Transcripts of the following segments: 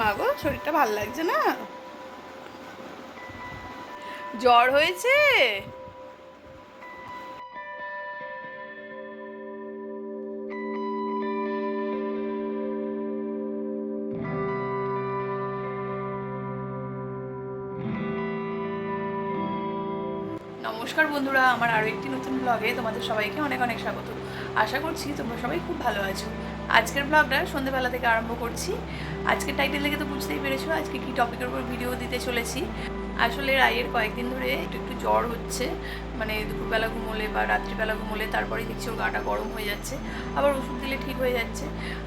মা গো, শরীরটা ভালো লাগছে না? জ্বর হয়েছে? নমস্কার বন্ধুরা, আমার আরও একটি নতুন ব্লগে তোমাদের সবাইকে অনেক অনেক স্বাগত। আশা করছি তোমরা সবাই খুব ভালো আছো। আজকের ব্লগটা সন্ধ্যেবেলা থেকে আরম্ভ করছি। আজকের টাইটেল দেখে তো বুঝতেই পেরেছ, আজকে কি টপিকের উপর ভিডিও দিতে চলেছি। আসলে রায়ের কয়েকদিন ধরে একটু একটু জ্বর হচ্ছে। মানে দুপুরবেলা ঘুমোলে বা রাত্রিবেলা ঘুমোলে তারপরে দেখছি ওর গাটা গরম হয়ে যাচ্ছে। আবার ওষুধ দিলে ঠিক হয়ে যাচ্ছে।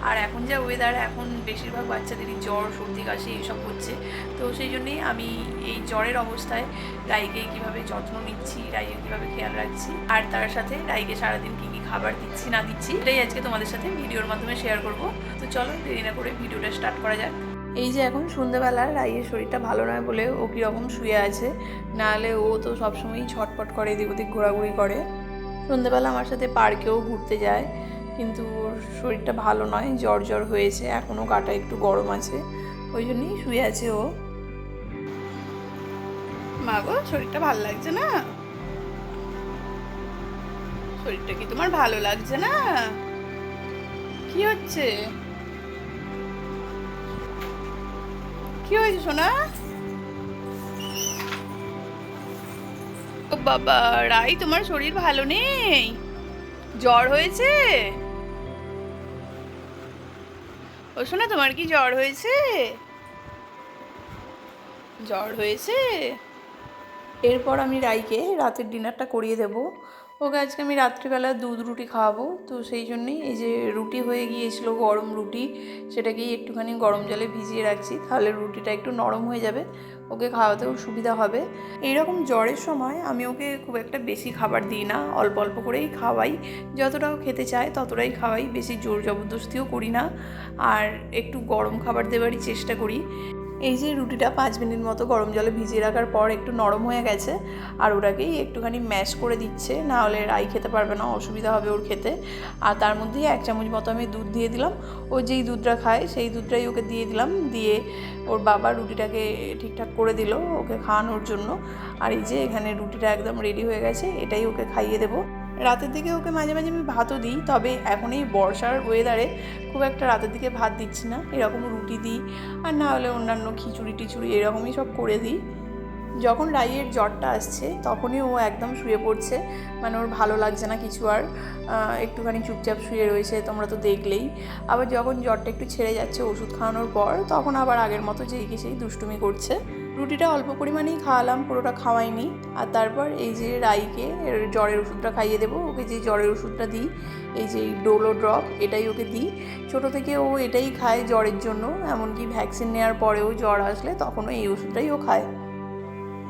আর এখন যা ওয়েদার এখন বেশিরভাগ বাচ্চাদেরই জ্বর, সর্দি, কাশি এইসব হচ্ছে। তো সেই জন্যেই আমি এই জ্বরের অবস্থায় রাইকে কীভাবে যত্ন নিচ্ছি রাইকে কীভাবে খেয়াল রাখছি, আর তার সাথে রাইকে সারাদিন কী কী খাবার দিচ্ছি, না দিচ্ছি এটাই আজকে তোমাদের সাথে ভিডিওর মাধ্যমে শেয়ার করব। তো চলো দেরি না করে ভিডিওটা স্টার্ট করা যাক। এই যে এখন সন্ধ্যেবেলা রাইয়ের শরীরটা ভালো নয় বলে ও কীরকম শুয়ে আছে, নাহলে ও তো সবসময়ই ছটপট করে, এদিক ওদিক ঘোরাঘুরি করে। সন্ধ্যেবেলা আমার সাথে পার্কেও ঘুরতে যায়, কিন্তু ওর শরীরটা ভালো নয়, জ্বর জ্বর হয়েছে এখনও গাটা একটু গরম আছে, ওই জন্যই শুয়ে আছে ও। মা গো, শরীরটা ভালো লাগছে না? শরীরটা কি তোমার ভালো লাগছে না? কি হচ্ছে? কি হয়েছে, সোনা? বাবা, রাই, তোমার শরীর ভালো নেই। জ্বর হয়েছে? ও শোনা তোমার কি জ্বর হয়েছে? জ্বর হয়েছে? এরপর আমি রাইকে রাতের ডিনারটা করিয়ে দেব। ওকে আজকে আমি রাত্রিবেলা দুধ রুটি খাওয়াবো। তো সেই জন্যেই এই যে রুটি হয়ে গিয়েছিল গরম রুটি, সেটাকেই একটুখানি গরম জলে ভিজিয়ে রাখছি। তাহলে রুটিটা একটু নরম হয়ে যাবে, ওকে খাওয়াতেও সুবিধা হবে। এইরকম জ্বরের সময় আমি ওকে খুব একটা বেশি খাবার দিই না, অল্প অল্প করেই খাওয়াই। যতটাও খেতে চায় ততটাই খাওয়াই, বেশি জোর জবরদস্তিও করি না। আর একটু গরম খাবার দেওয়ারই চেষ্টা করি। এই যে রুটিটা পাঁচ মিনিট মতো গরম জলে ভিজিয়ে রাখার পর একটু নরম হয়ে গেছে, আর ওটাকেই একটুখানি ম্যাশ করে দিচ্ছে, না হলে রাই খেতে পারবে না, অসুবিধা হবে ওর খেতে। আর তার মধ্যেই এক চামচ মতো আমি দুধ দিয়ে দিলাম। ও যেই দুধটা খায় সেই দুধটাই ওকে দিয়ে দিলাম, দিয়ে ওর বাবা রুটিটাকে ঠিকঠাক করে দিল ওকে খাওয়ানোর জন্য। আর এই যে এখানে রুটিটা একদম রেডি হয়ে গেছে, এটাই ওকে খাইয়ে দেবো। রাতের দিকে ওকে মাঝে মাঝে আমি ভাতও দিই, তবে এখন এই বর্ষার ওয়েদারে খুব একটা রাতের দিকে ভাত দিচ্ছি না। এরকম রুটি দিই, আর না হলে অন্যান্য খিচুড়ি টিচুড়ি এরকমই সব করে দিই। যখন রাইয়ের জ্বরটা আসছে, তখনই ও একদম শুয়ে পড়ছে। মানে ওর ভালো লাগছে না কিছু আর। একটুখানি চুপচাপ শুয়ে রয়েছে, তোমরা তো দেখলেই। আবার যখন জ্বরটা একটু ছেড়ে যাচ্ছে ওষুধ খাওয়ানোর পর, তখন আবার আগের মতো যেই সেই দুষ্টুমি করছে। রুটিটা অল্প পরিমাণেই খাওয়ালাম, পুরোটা খাওয়াইনি আর তারপর এই যে রাইকে জ্বরের ওষুধটা খাইয়ে দেবো, ওকে যে জ্বরের ওষুধটা দিই, এই যে ডোলো ড্রপ, এটাই ওকে দিই। ছোটো থেকে ও এটাই খায় জ্বরের জন্য, এমনকি ভ্যাকসিন নেওয়ার পরেও জ্বর আসলে তখনও এই ওষুধটাই ও খায়।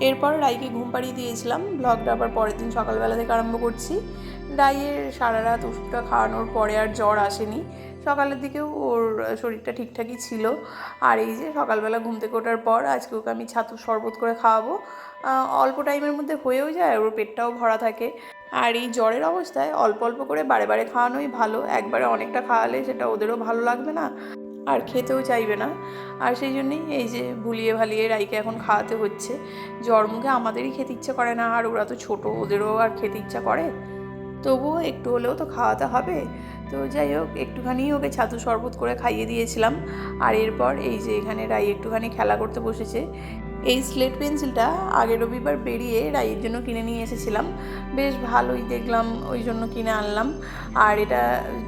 এরপর রাইকে ঘুম পাড়িয়ে দিয়েছিলাম, ব্লগটা আবার পরের দিন সকালবেলা থেকে আরম্ভ করছি। রাইয়ের সারা রাত ওষুধটা খাওয়ানোর পরে আর জ্বর আসেনি। সকালের দিকেও ওর শরীরটা ঠিকঠাকই ছিল। আর এই যে সকালবেলা ঘুম থেকে ওঠার পর আজকে ওকে আমি ছাতু শরবত করে খাওয়াবো। অল্প টাইমের মধ্যে হয়েও যায়, ওর পেটটাও ভরা থাকে। আর এই জ্বরের অবস্থায় অল্প অল্প করে বারে বারে খাওয়ানোই ভালো। একবারে অনেকটা খাওয়ালে সেটা ওদেরও ভালো লাগবে না, আর খেতেও চাইবে না। আর সেই জন্যই এই যে ভুলিয়ে ভালিয়ে রাইকে এখন খাওয়াতে হচ্ছে। জ্বর মুখে আমাদেরই খেতে ইচ্ছে করে না, আর ওরা তো ছোটো, ওদেরও আর খেতে ইচ্ছা করে। তবুও একটু হলেও তো খাওয়াতে হবে। তো যাই হোক, একটুখানি ওকে ছাতু শরবত করে খাইয়ে দিয়েছিলাম। আর এরপর এই যে এখানে রাই একটুখানি খেলা করতে বসেছে। এই স্লেট পেন্সিলটা আগের রবিবার বেরিয়ে রাইয়ের জন্য কিনে নিয়ে এসেছিলাম। বেশ ভালোই দেখলাম, ওই জন্য কিনে আনলাম। আর এটা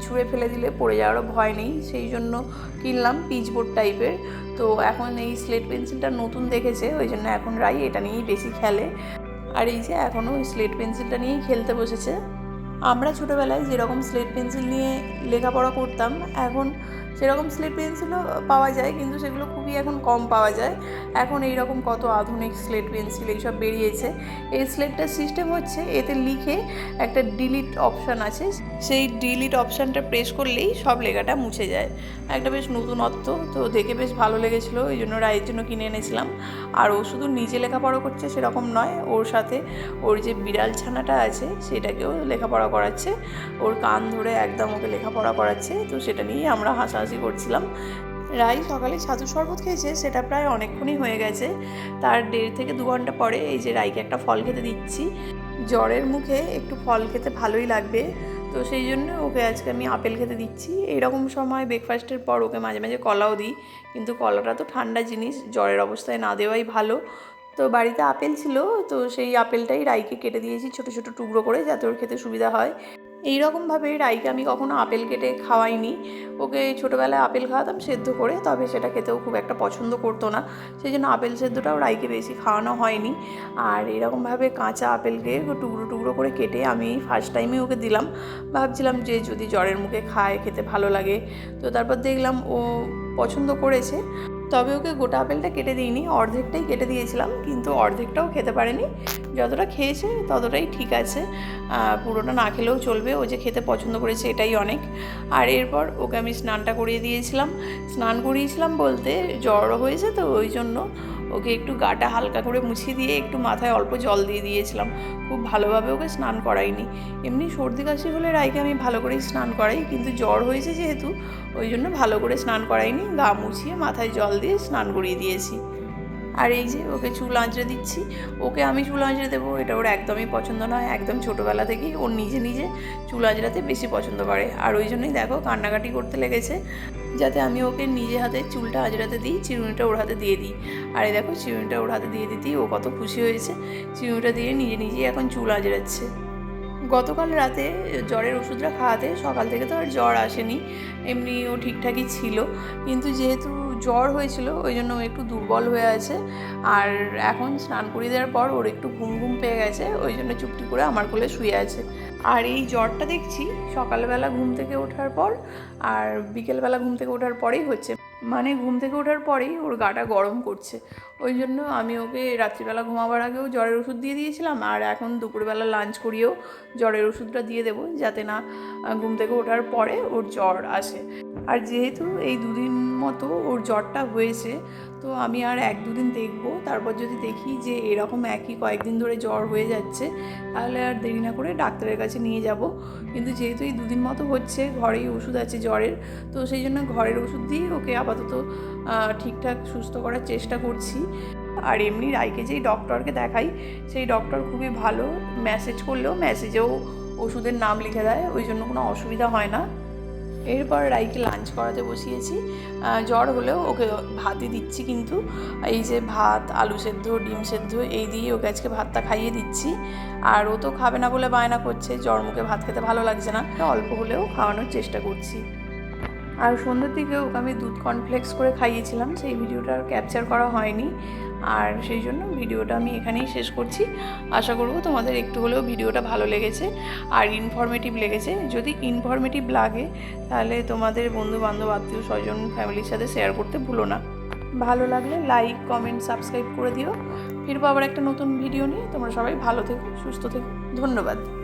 ছুঁড়ে ফেলে দিলে পড়ে যাওয়ারও ভয় নেই, সেই জন্য কিনলাম পিচবোর্ড টাইপের। তো এখন এই স্লেট পেন্সিলটা নতুন দেখেছে, ওই জন্য এখন রাই এটা নিয়েই বেশি খেলে। আর এই যে এখনও স্লেট পেন্সিলটা নিয়েই খেলতে বসেছে। আমরা ছোটোবেলায় যেরকম স্লেট পেন্সিল নিয়ে লেখাপড়া করতাম, এখন সেরকম স্লেট পেন্সিলও পাওয়া যায়, কিন্তু সেগুলো খুবই এখন কম পাওয়া যায়। এখন এই রকম কত আধুনিক স্লেট পেন্সিল এইসব বেরিয়েছে। এই স্লেটটার সিস্টেম হচ্ছে, এতে লিখে একটা ডিলিট অপশান আছে। সেই ডিলিট অপশানটা প্রেস করলেই সব লেখাটা মুছে যায়। একটা বেশ নতুনত্ব, তো দেখে বেশ ভালো লেগেছিলো, এই জন্য রায়ের জন্য কিনে এনেছিলাম। আর ও শুধু নিজে লেখাপড়া করছে সেরকম নয়, ওর সাথে ওর যে বিড়াল ছানাটা আছে, সেটাকেও লেখাপড়া করাচ্ছে ওর কান ধরে একদম ওকে লেখাপড়া করাচ্ছে তো সেটা নিয়েই আমরা হাসাহাসি করছিলাম। রাই সকালে ছাতু শরবত খেয়েছে, সেটা প্রায় অনেকক্ষণই হয়ে গেছে। তার দেড় থেকে দু ঘণ্টা পরে এই যে রাইকে একটা ফল খেতে দিচ্ছি। জ্বরের মুখে একটু ফল খেতে ভালোই লাগবে। তো সেই জন্য ওকে আজকে আমি আপেল খেতে দিচ্ছি। এরকম সময় ব্রেকফাস্টের পর ওকে মাঝে মাঝে কলাও দিই। কিন্তু কলাটা তো ঠান্ডা জিনিস, জ্বরের অবস্থায় না দেওয়াই ভালো। তো বাড়িতে আপেল ছিল, তো সেই আপেলটাই রাইকে কেটে দিয়েছি ছোট ছোট টুকরো করে যাতে ওর খেতে সুবিধা হয়। এই রকমভাবে রাইকে আমি কখনো আপেল কেটে খাওয়াইনি। ওকে ছোটোবেলায় আপেল খাওয়াতাম সেদ্ধ করে, তবে সেটা খেতেও খুব একটা পছন্দ করতো না। সেই জন্য আপেল সেদ্ধটাও রাইকে বেশি খাওয়ানো হয়নি। আর এরকমভাবে কাঁচা আপেলকে টুকরো টুকরো করে কেটে আমি ফার্স্ট টাইমে ওকে দিলাম। ভাবছিলাম যে যদি জ্বরের মুখে খায়, খেতে ভালো লাগে। তো তারপর দেখলাম ও পছন্দ করেছে। তবে ওকে গোটা আপেলটা কেটে দিইনি, অর্ধেকটাই কেটে দিয়েছিলাম, কিন্তু অর্ধেকটাও খেতে পারেনি। যতটা খেয়েছে ততটাই ঠিক আছে। পুরোটা না খেলেও চলবে, ও যে খেতে পছন্দ করেছে এটাই অনেক। আর এরপর ওকে আমি স্নানটা করিয়ে দিয়েছিলাম। স্নান করিয়েছিলাম বলতে জ্বর হয়েছে তো ওই জন্য ওকে একটু গাটা হালকা করে মুছিয়ে দিয়ে একটু মাথায় অল্প জল দিয়ে দিয়েছিলাম। খুব ভালোভাবে ওকে স্নান করাইনি। এমনি সর্দি কাশি হলে রাইকে আমি ভালো করেই স্নান করাই, কিন্তু জ্বর হয়েছে যেহেতু, ওই জন্য ভালো করে স্নান করাইনি, গা মুছিয়ে মাথায় জল দিয়ে স্নান করিয়ে দিয়েছি। আর এই যে ওকে চুল আঁচড়ে দিচ্ছি, ওকে আমি চুল আঁচড়ে দেবো, এটা ওর একদমই পছন্দ নয়, একদম ছোটোবেলা থেকেই, ওর নিজে নিজে চুল আঁচড়াতে বেশি পছন্দ করে। আর ওই জন্যই দেখো কান্নাকাটি করতে লেগেছে। যাতে আমি ওকে নিজে হাতে চুলটা আজরাতে দিই, চিরুনিটা ওর হাতে দিয়ে দিই। আর এই দেখো, চিরুনিটা ওর হাতে দিয়ে দিতেই ও কত খুশি হয়েছে। চিরুনিটা দিয়ে নিজে নিজেই এখন চুল আজরাচ্ছে গতকাল রাতে জ্বরের ওষুধটা খাওয়াতে সকাল থেকে তো আর জ্বর আসেনি, এমনি ও ঠিকঠাকই ছিল। কিন্তু যেহেতু জ্বর হয়েছিল, ওই জন্য একটু দুর্বল হয়ে আছে। আর এখন স্নান করিয়ে দেওয়ার পর ওর একটু ঘুম ঘুম পেয়ে গেছে, ওই জন্য চুপটি করে আমার কোলে শুয়ে আছে। আর এই জ্বরটা দেখছি সকালবেলা ঘুম থেকে ওঠার পর, আর বিকেলবেলা ঘুম থেকে ওঠার পরেই হচ্ছে। মানে ঘুম থেকে ওঠার পরেই ওর গাটা গরম করছে। ওই জন্য আমি ওকে রাত্রিবেলা ঘুমাবার আগেও জ্বরের ওষুধ দিয়ে দিয়েছিলাম, আর এখন দুপুরবেলা লাঞ্চ করিয়েও জ্বরের ওষুধটা দিয়ে দেবো, যাতে না ঘুম থেকে ওঠার পরে ওর জ্বর আসে। আর যেহেতু এই দুদিন মতো ওর জ্বরটা হয়েছে, তো আমি আর এক দুদিন দেখব। তারপর যদি দেখি যে এরকম একই কয়েকদিন ধরে জ্বর হয়ে যাচ্ছে, তাহলে আর দেরি না করে ডাক্তারের কাছে নিয়ে যাব। কিন্তু যেহেতু এই দুদিন মতো হচ্ছে, ঘরেই ওষুধ আছে জ্বরের, তো সেই জন্য ঘরের ওষুধ দিয়ে ওকে আপাতত ঠিকঠাক সুস্থ করার চেষ্টা করছি। আর এমনি রাইকে যেই ডক্টরকে দেখাই, সেই ডক্টর খুবই ভালো মেসেজ করলেও মেসেজেও ওষুধের নাম লিখে দেয়, ওই জন্য কোনো অসুবিধা হয় না। এরপর রাইকে লাঞ্চ করাতে বসিয়েছি। জ্বর হলেও ওকে ভাতই দিচ্ছি কিন্তু, এই যে ভাত, আলু সেদ্ধ, ডিম সেদ্ধ, এই দিয়ে ওকে আজকে ভাতটা খাইয়ে দিচ্ছি। আর ও তো খাবে না বলে বায়না করছে, জ্বর মুখে ভাত খেতে ভালো লাগছে না। অল্প হলেও খাওয়ানোর চেষ্টা করছি। আর সন্ধ্যের দিকে ওকে আমি দুধ কর্নফ্লেক্স করে খাইয়েছিলাম, সেই ভিডিওটা আর ক্যাপচার করা হয়নি। আর সেই জন্য ভিডিওটা আমি এখানেই শেষ করছি। আশা করব তোমাদের একটু হলেও ভিডিওটা ভালো লেগেছে আর ইনফরমেটিভ লেগেছে। যদি ইনফরমেটিভ লাগে, তাহলে তোমাদের বন্ধু বান্ধব আত্মীয় স্বজন ফ্যামিলির সাথে শেয়ার করতে ভুলো না। ভালো লাগলে লাইক কমেন্ট সাবস্ক্রাইব করে দিও। ফিরবো আবার একটা নতুন ভিডিও নিয়ে। তোমরা সবাই ভালো থেকো, সুস্থ থেকো। ধন্যবাদ।